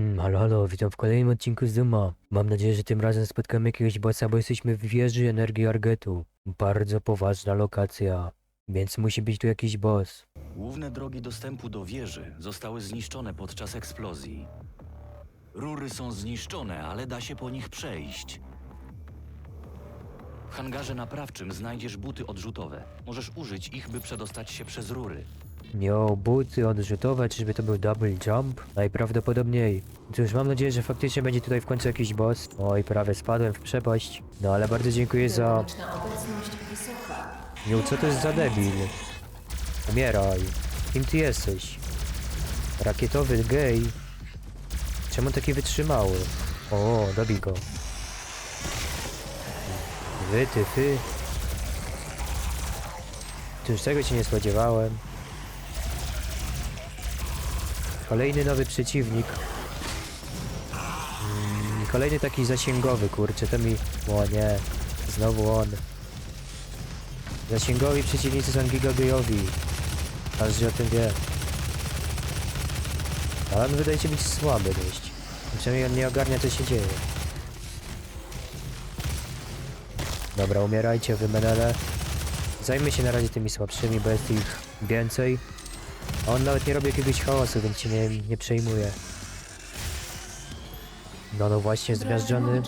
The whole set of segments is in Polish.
Mm, halo, halo, witam w kolejnym odcinku z Duma. Mam nadzieję, że tym razem spotkamy jakiegoś bossa, bo jesteśmy w wieży energii Argetu. Bardzo poważna lokacja, więc musi być tu jakiś boss. Główne drogi dostępu do wieży zostały zniszczone podczas eksplozji. Rury są zniszczone, ale da się po nich przejść. W hangarze naprawczym znajdziesz buty odrzutowe. Możesz użyć ich, by przedostać się przez rury. Miał buty odrzutowe, czyżby to był double jump? Najprawdopodobniej. Cóż, mam nadzieję, że faktycznie będzie tutaj w końcu jakiś boss. Oj, prawie spadłem w przepaść. No ale bardzo dziękuję za... Jo, co to jest za debil? Umieraj. Kim ty jesteś? Rakietowy gej? Czemu taki wytrzymały? O, dobij go. Wy, ty, ty. Cóż, tego się nie spodziewałem. Kolejny nowy przeciwnik. Mm, kolejny taki zasięgowy, kurczę, to mi... O nie, znowu on. Zasięgowi przeciwnicy są gigagejowi. Każdy o tym wie. Ale on wydaje się być słaby dość. Przynajmniej on nie ogarnia co się dzieje. Dobra, umierajcie wy menele. Zajmę się na razie tymi słabszymi, bo jest ich więcej. A on nawet nie robi jakiegoś chaosu, więc się nie, nie przejmuje. No no właśnie, zmiażdżony.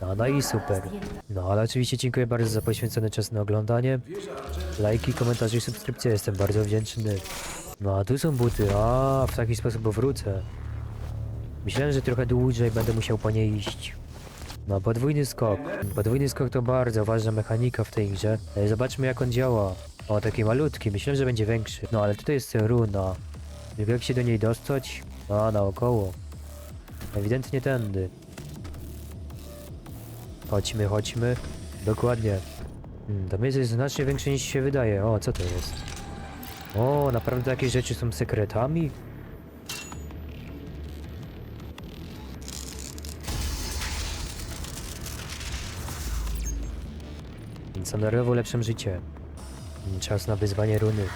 No, no i super. No, ale oczywiście dziękuję bardzo za poświęcony czas na oglądanie. Lajki, komentarze i subskrypcje, jestem bardzo wdzięczny. No, a tu są buty, a w taki sposób wrócę. Myślałem, że trochę dłużej będę musiał po nie iść. No, podwójny skok. Podwójny skok to bardzo ważna mechanika w tej grze. E, Zobaczmy jak on działa. O, taki malutki, myślałem, że będzie większy. No, ale tutaj jest runa. Tylko jak się do niej dostać? A, naokoło. Ewidentnie tędy. Chodźmy, chodźmy. Dokładnie. Hmm, to miejsce jest znacznie większe niż się wydaje. O, co to jest? O, naprawdę takie rzeczy są sekretami? Honorowo lepszym życie. Czas na wyzwanie runy.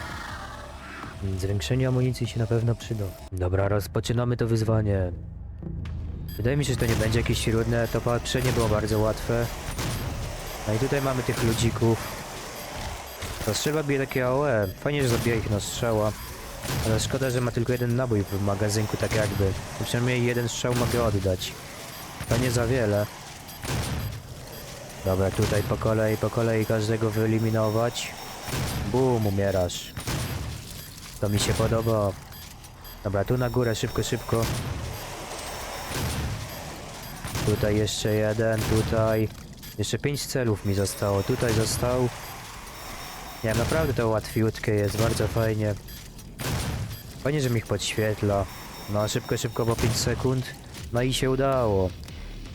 Zwiększenie amunicji się na pewno przyda. Dobra, rozpoczynamy to wyzwanie. Wydaje mi się, że to nie będzie jakieś trudne, to poprzednie było bardzo łatwe. No i tutaj mamy tych ludzików. To strzelba bije takie AOE. Fajnie, że zabija ich na strzała. Ale szkoda, że ma tylko jeden nabój w magazynku, tak jakby. To przynajmniej jeden strzał mogę oddać. To nie za wiele. Dobra, tutaj po kolei, po kolei każdego wyeliminować. Bum, umierasz. To mi się podoba. Dobra, tu na górę, szybko, szybko. Tutaj jeszcze jeden, tutaj. Jeszcze pięć celów mi zostało. Tutaj został. Nie, naprawdę to łatwiutkie jest, bardzo fajnie. Fajnie, że mi ich podświetla. No, szybko, szybko, bo 5 sekund. No i się udało.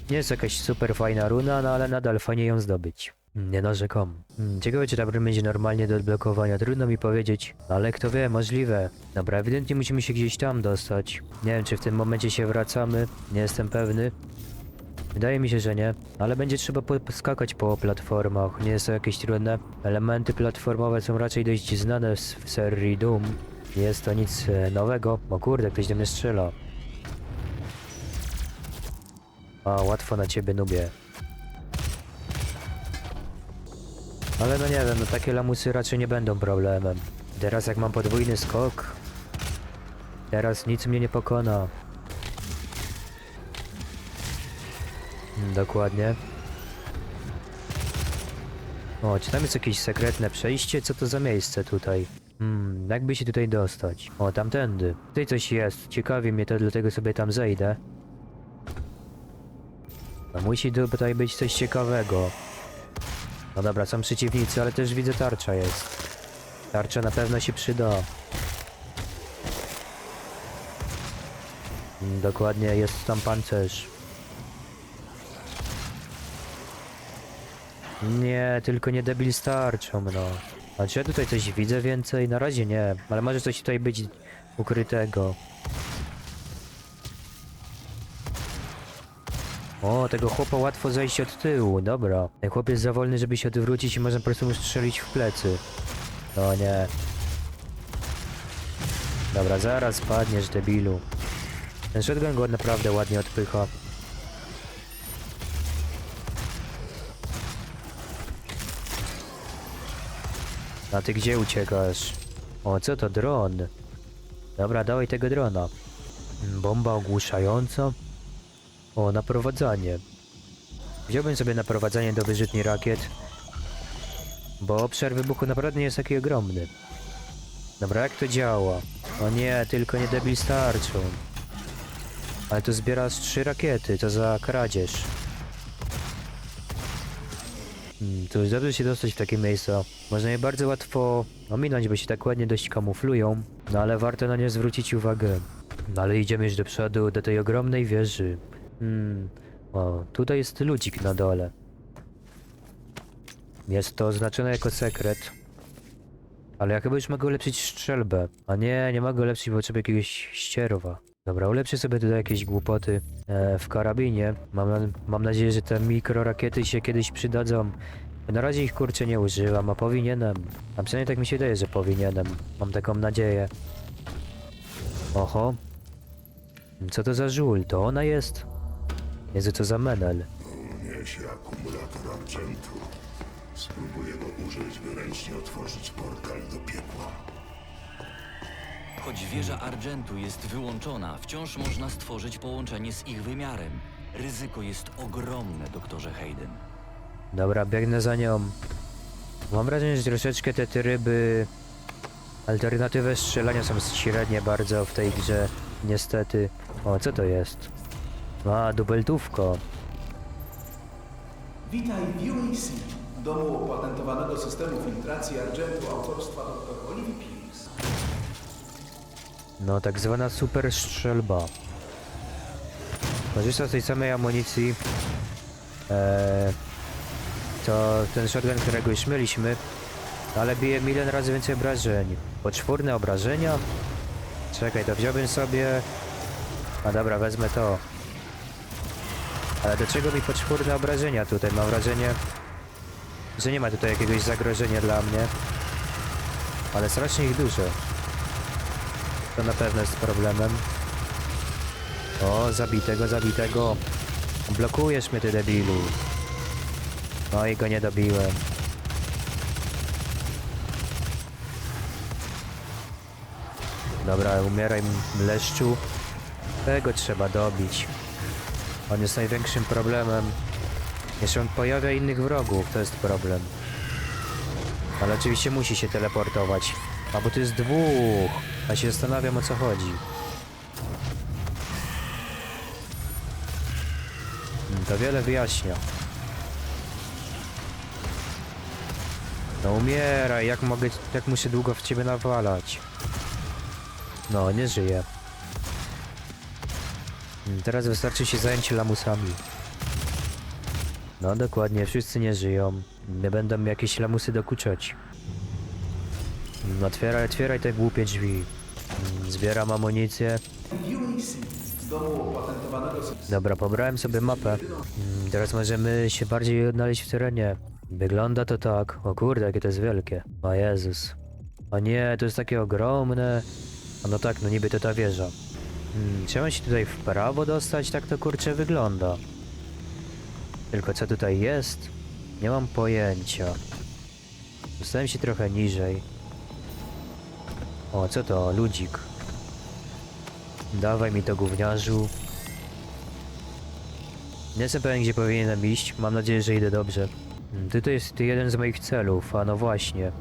Nie jest jakaś super fajna runa, no ale nadal fajnie ją zdobyć. Nie narzekam. Hmm, ciekawe, czy ta broń będzie normalnie do odblokowania. Trudno mi powiedzieć, ale kto wie, możliwe. Dobra, ewidentnie musimy się gdzieś tam dostać. Nie wiem, czy w tym momencie się wracamy. Nie jestem pewny. Wydaje mi się, że nie, ale będzie trzeba po- poskakać po platformach, nie to jakieś trudne. Elementy platformowe są raczej dość znane z- w serii Doom. Nie jest to nic e, nowego. O kurde, ktoś do mnie strzela. A, łatwo na ciebie, nubie. Ale no nie wiem, no takie lamusy raczej nie będą problemem. Teraz jak mam podwójny skok, teraz nic mnie nie pokona. Mm, Dokładnie. O, czy tam jest jakieś sekretne przejście? Co to za miejsce tutaj? Hmm, jakby się tutaj dostać? O, tamtędy. Tutaj coś jest. Ciekawi mnie to, dlatego sobie tam zejdę. No musi tu tutaj być coś ciekawego. No dobra, są przeciwnicy, ale też widzę tarcza jest. Tarcza na pewno się przyda. Mm, Dokładnie, jest tam pancerz. Nie, tylko nie debil z tarczą, no. A czy ja tutaj coś widzę więcej? Na razie nie, ale może coś tutaj być ukrytego. O, tego chłopa łatwo zejść od tyłu, dobra. Ten chłop jest za wolny, żeby się odwrócić i można po prostu mu strzelić w plecy. No nie. Dobra, zaraz padniesz, debilu. Ten shotgun go naprawdę ładnie odpycha. A ty gdzie uciekasz? O, co to dron? Dobra, dawaj tego drona. Bomba ogłuszająca? O, naprowadzanie. Wziąłbym sobie naprowadzanie do wyrzutni rakiet, bo obszar wybuchu naprawdę nie jest taki ogromny. Dobra, jak to działa? O nie, tylko nie debil starczą. Ale to zbiera z trzy rakiety, to za kradzież. Hmm, to już dobrze się dostać w takie miejsca. Można je bardzo łatwo ominąć, bo się tak ładnie dość kamuflują. No ale warto na nie zwrócić uwagę. No ale idziemy już do przodu, do tej ogromnej wieży. Hmm, o, tutaj jest ludzik na dole. Jest to oznaczone jako sekret. Ale ja chyba już mogę ulepszyć strzelbę. A nie, nie mogę ulepszyć, bo potrzebuję jakiegoś ścierwa. Dobra, ulepszę sobie tutaj jakieś głupoty e, w karabinie. Mam, mam nadzieję, że te mikrorakiety się kiedyś przydadzą. Na razie ich kurczę nie używam, a powinienem. A przynajmniej tak mi się daje, że powinienem. Mam taką nadzieję. Oho. Co to za żul? To ona jest? Jezu, co za menel. Niesie akumulator argentu. Spróbuję go użyć, by ręcznie otworzyć portal do piekła. Choć wieża Argentu jest wyłączona, wciąż można stworzyć połączenie z ich wymiarem. Ryzyko jest ogromne, doktorze Hayden. Dobra, biegnę za nią. Mam wrażenie, że troszeczkę te tryby... Alternatywy strzelania są średnie bardzo w tej grze. Niestety. O, co to jest? A, dubeltówko. Witaj w UAC, domu opatentowanego systemu filtracji argentu autorstwa dr Pierce. No, tak zwana super strzelba. Korzysta z tej samej amunicji. Eee, to ten shotgun, którego już mieliśmy. Ale bije milion razy więcej obrażeń. Poczwórne obrażenia? Czekaj, to wziąłbym sobie... A dobra, wezmę to. Ale do czego mi poczwórne obrażenia tutaj? Mam wrażenie, że nie ma tutaj jakiegoś zagrożenia dla mnie. Ale strasznie ich dużo. To na pewno jest problemem. O, zabitego, zabitego. Blokujesz mnie, ty debilu. No i go nie dobiłem. Dobra, umieraj, leszczu. Tego trzeba dobić. On jest największym problemem. Jeszcze on pojawia innych wrogów, to jest problem. Ale oczywiście musi się teleportować. A bo to jest dwóch. A się zastanawiam o co chodzi. Hmm, To wiele wyjaśnia. No umieraj, jak mogę, jak muszę długo w ciebie nawalać? No, nie żyje. Teraz wystarczy się zająć lamusami. No dokładnie, wszyscy nie żyją. Nie będą jakieś lamusy dokuczać. Otwieraj, otwieraj te głupie drzwi. Zbieram amunicję. Dobra, pobrałem sobie mapę. Teraz możemy się bardziej odnaleźć w terenie. Wygląda to tak. O kurde, jakie to jest wielkie. O Jezus. O nie, to jest takie ogromne. A no tak, no niby to ta wieża. Hmm, trzeba się tutaj w prawo dostać, tak to kurczę wygląda. Tylko co tutaj jest? Nie mam pojęcia. Dostałem się trochę niżej. O, co to? Ludzik. Dawaj mi to gówniarzu. Nie jestem pewien, gdzie powinienem iść. Mam nadzieję, że idę dobrze. Mm, Ty to jest jeden z moich celów, a no właśnie.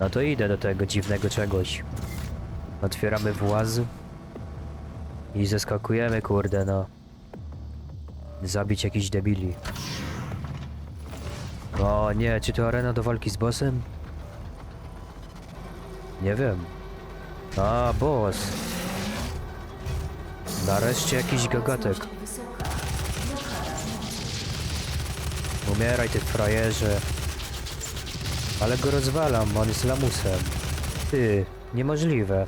No to idę do tego dziwnego czegoś. Otwieramy właz. I zeskakujemy, kurde, no. Zabić jakiś debili. O nie, czy to arena do walki z bossem? Nie wiem. A, boss. Nareszcie jakiś gagatek. Umieraj ty frajerze. Ale go rozwalam, on jest lamusem. Ty, niemożliwe.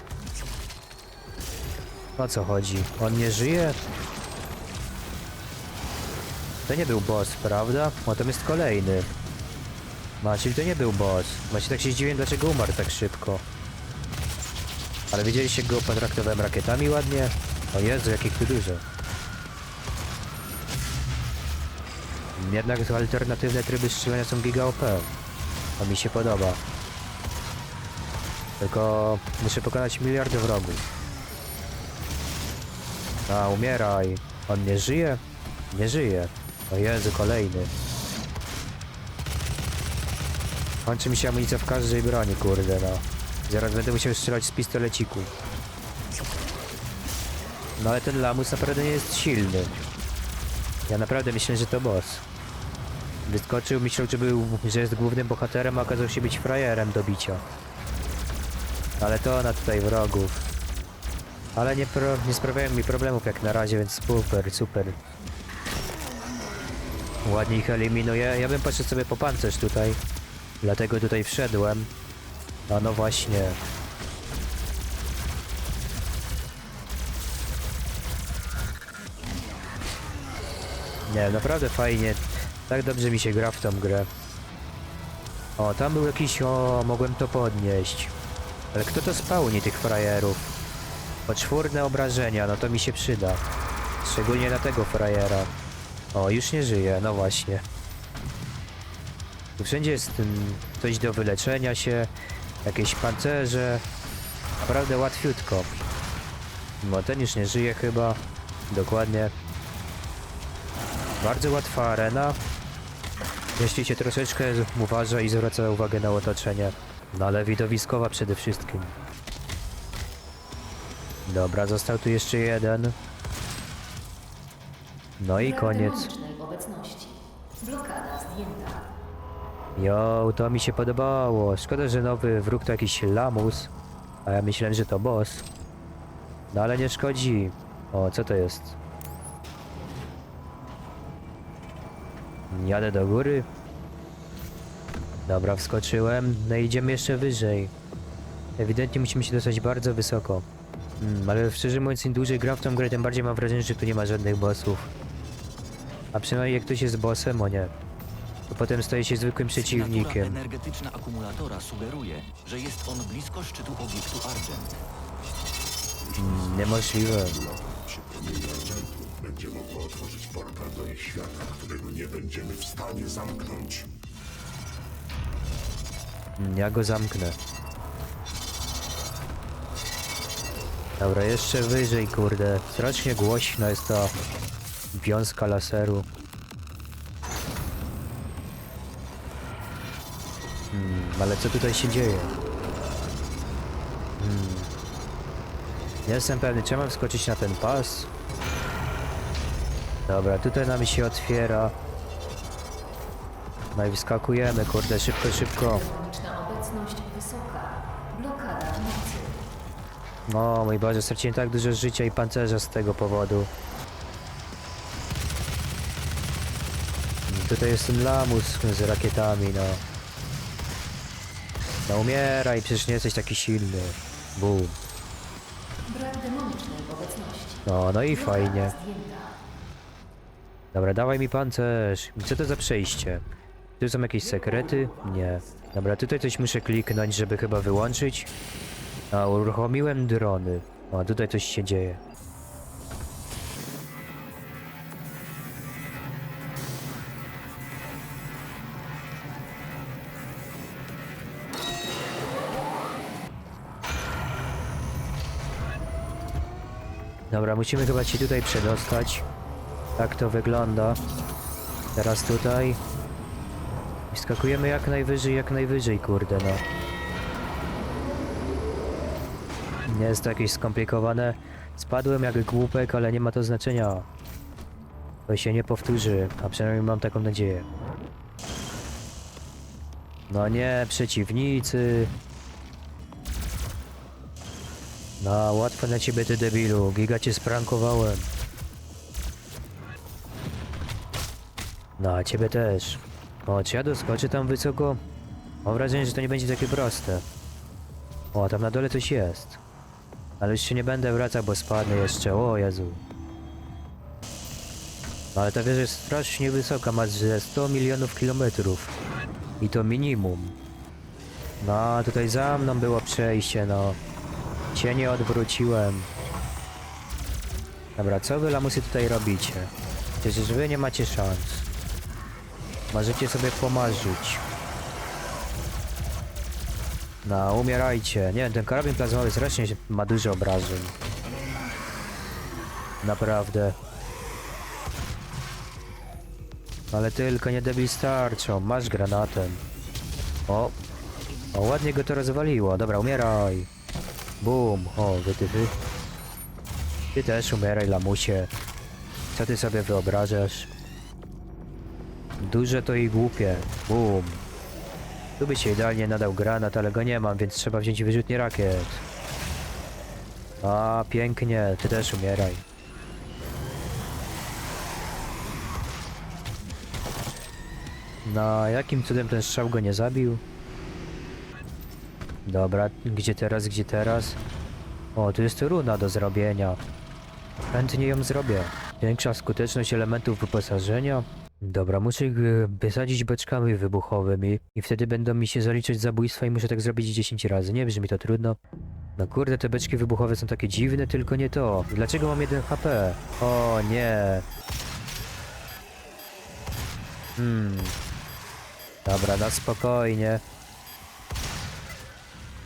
O co chodzi? On nie żyje? To nie był boss, prawda? O, jest kolejny. Czyli to nie był boss. Właśnie tak się zdziwiłem, dlaczego umarł tak szybko. Ale widzieliście go, potraktowałem rakietami ładnie. O Jezu, jakich tu dużo. Jednak to alternatywne tryby strzelania są giga OP. To mi się podoba. Tylko muszę pokonać miliardy wrogów. A, umieraj. On nie żyje? Nie żyje. O Jezu, kolejny. Kończy mi się amunicja w każdej broni, kurde no. Zaraz będę musiał strzelać z pistoleciku. No ale ten lamus naprawdę nie jest silny. Ja naprawdę myślę, że to boss. Wyskoczył, myślał, że był, że jest głównym bohaterem, a okazał się być frajerem do bicia. Ale to na tutaj wrogów. Ale nie, pro, nie sprawiają mi problemów jak na razie, więc super, super. Ładnie ich eliminuję. Ja bym patrzył sobie po pancerz tutaj. Dlatego tutaj wszedłem. A no właśnie. Nie, naprawdę fajnie. Tak dobrze mi się gra w tą grę. O, tam był jakiś... O, mogłem to podnieść. Ale kto to spełni tych frajerów? Poczwórne obrażenia, no to mi się przyda. Szczególnie na tego frajera. O, już nie żyje, no właśnie. Tu wszędzie jest mm, coś do wyleczenia się, jakieś pancerze. Naprawdę łatwiutko. No ten już nie żyje chyba. Dokładnie. Bardzo łatwa arena. Jeśli się troszeczkę uważa i zwraca uwagę na otoczenie. No ale widowiskowa przede wszystkim. Dobra, został tu jeszcze jeden. No i koniec. Jo, to mi się podobało. Szkoda, że nowy wróg to jakiś lamus. A ja myślałem, że to boss. No ale nie szkodzi. O, co to jest? Jadę do góry. Dobra, wskoczyłem. No i idziemy jeszcze wyżej. Ewidentnie musimy się dostać bardzo wysoko. Hmm, ale szczerze mówiąc, im dłużej gram w tą grę, tym bardziej mam wrażenie, że tu nie ma żadnych bossów. A przynajmniej jak ktoś jest bossem, o nie. To potem staje się zwykłym Sygnatura przeciwnikiem. energetyczna akumulatora sugeruje, że jest on blisko szczytu obiektu Argent. Mm, Niemożliwe. Będzie mogło otworzyć portal do ich świata, którego nie będziemy w stanie zamknąć. Mm, Ja go zamknę. Dobra, jeszcze wyżej, kurde. Strasznie głośno jest ta wiązka laseru. Hmm, ale co tutaj się dzieje? Hmm. Nie jestem pewny, czy mam wskoczyć na ten pas? Dobra, tutaj nam się otwiera. No i wskakujemy, kurde, szybko, szybko. Mocy. O mój Boże, straciłem tak dużo życia i pancerza z tego powodu. Tutaj jest ten lamus z rakietami, no. No umieraj, przecież nie jesteś taki silny. Bum. Brak demonicznej obecności. No, no i fajnie. Dobra, dawaj mi pancerz. Co to za przejście? Tu są jakieś sekrety? Nie. Dobra, tutaj coś muszę kliknąć, żeby chyba wyłączyć. A, uruchomiłem drony. O, tutaj coś się dzieje. Dobra, musimy chyba się tutaj przedostać. Tak to wygląda. Teraz tutaj. I skakujemy jak najwyżej, jak najwyżej, kurde no. Nie jest to jakieś skomplikowane. Spadłem jak głupek, ale nie ma to znaczenia. To się nie powtórzy, a przynajmniej mam taką nadzieję. No nie, przeciwnicy. No, łatwo na ciebie ty debilu, giga cię sprankowałem. No, a ciebie też. O, czy ja doskoczę tam wysoko? Mam wrażenie, że to nie będzie takie proste. O, tam na dole coś jest. Ale już się nie będę wracał, bo spadnę jeszcze. O Jezu. No, ale ta wieża jest strasznie wysoka, ma ze 100 milionów kilometrów. I to minimum. No, tutaj za mną było przejście, no. Cię nie odwróciłem. Dobra, co wy lamusy tutaj robicie? Przecież wy nie macie szans. Możecie sobie pomarzyć. No, umierajcie. Nie wiem, ten karabin plazmowy strasznie ma dużo obrażeń. Naprawdę. Ale tylko nie debil starczą. Masz granatem. O. O, ładnie go to rozwaliło. Dobra, umieraj. Bum. O, wytyfy. Ty też umieraj, lamusie. Co ty sobie wyobrażasz? Duże to i głupie. Bum. Tu by się idealnie nadał granat, ale go nie mam, więc trzeba wziąć wyrzutnie rakiet. A, pięknie. Ty też umieraj. No, jakim cudem ten strzał go nie zabił? Dobra, gdzie teraz, gdzie teraz? O, tu jest runa do zrobienia. Chętnie ją zrobię. Większa skuteczność elementów wyposażenia. Dobra, muszę ich e, wysadzić beczkami wybuchowymi i wtedy będą mi się zaliczać zabójstwa i muszę tak zrobić 10 razy. Nie brzmi to trudno. No kurde, te beczki wybuchowe są takie dziwne, tylko nie to. Dlaczego mam 1 HP? O nie. Hmm. Dobra, na spokojnie.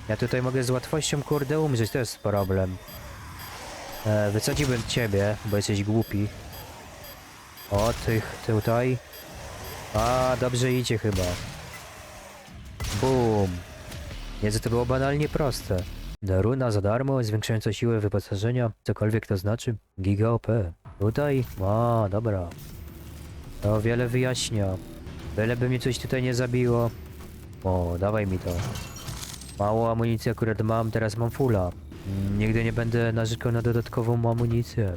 Ja tutaj mogę z łatwością kurde umrzeć, to jest problem. E, wysadziłbym ciebie, bo jesteś głupi. O, tych tutaj. A, dobrze idzie chyba. Bum. Nie, że to było banalnie proste. Runa za darmo, zwiększająca siłę wyposażenia, cokolwiek to znaczy. Giga OP. Tutaj? A, dobra. To wiele wyjaśnia. Byleby mnie coś tutaj nie zabiło. O, dawaj mi to. Mało amunicji akurat mam, teraz mam fulla. Mm, Nigdy nie będę narzekał na dodatkową amunicję.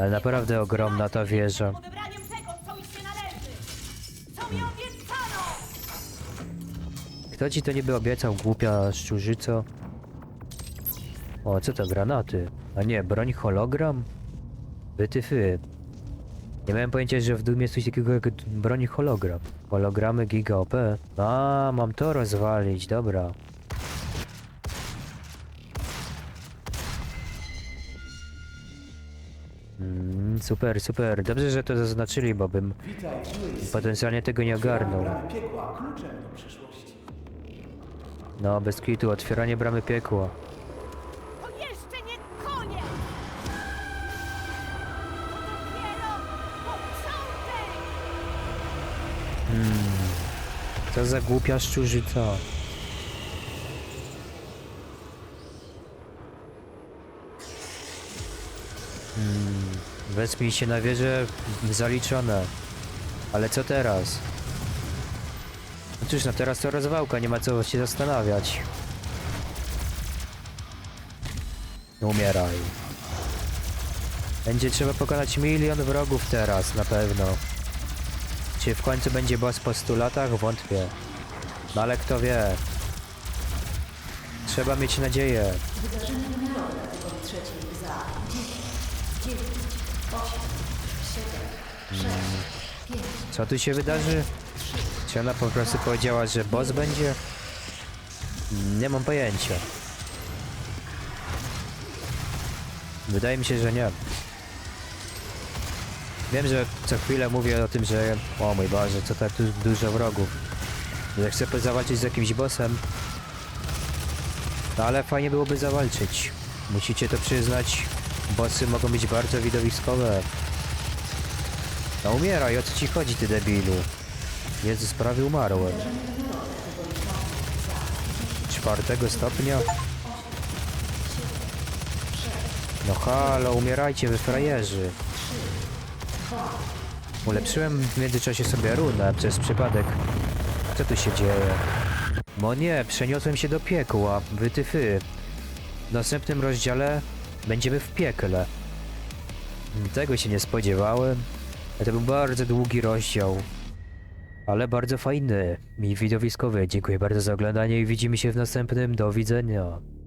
Ale naprawdę ogromna ta wieża. odebraniem tego, co mi się należy! Co mi obiecano! Kto ci to niby obiecał, głupia szczurzyco? O, co to, granaty? A nie, broń hologram? Wytyfy. Nie miałem pojęcia, że w Doom jest coś takiego jak broń hologram. Hologramy Giga OP. A, mam to rozwalić, dobra. Super, super. Dobrze, że to zaznaczyli, bo bym Witaj, potencjalnie tego nie ogarnął. Bramy piekła kluczem do przyszłości. No, bez kitu, otwieranie bramy piekła. To jeszcze nie koniec! To dopiero początek! Co za głupia szczurzyca. Hmm, wezmij się na wieżę zaliczone. Ale co teraz? No cóż, no teraz to rozwałka, nie ma co się zastanawiać. Umieraj. Będzie trzeba pokonać milion wrogów teraz, na pewno. Czy w końcu będzie boss po 100 latach? Wątpię. No ale kto wie. Trzeba mieć nadzieję. Trzeciej za 10, 9, 8, 7, 6, 5, Co tu się wydarzy? Czy ona po prostu powiedziała, że boss będzie? Nie mam pojęcia. Wydaje mi się, że nie. Wiem, że co chwilę mówię o tym, że o mój Boże, co tak tu dużo wrogów. Że chcę zawalczyć z jakimś bossem. No ale fajnie byłoby zawalczyć. Musicie to przyznać. Bossy mogą być bardzo widowiskowe. No umieraj, o co ci chodzi, ty debilu? Jezus, prawie umarłem. Czwartego stopnia? No halo, umierajcie wy frajerzy. Ulepszyłem w międzyczasie sobie runę przez przypadek. Co tu się dzieje? No nie, przeniosłem się do piekła, wytyfy. W następnym rozdziale będziemy w piekle. Tego się nie spodziewałem. To był bardzo długi rozdział. Ale bardzo fajny i widowiskowy. Dziękuję bardzo za oglądanie i widzimy się w następnym. Do widzenia.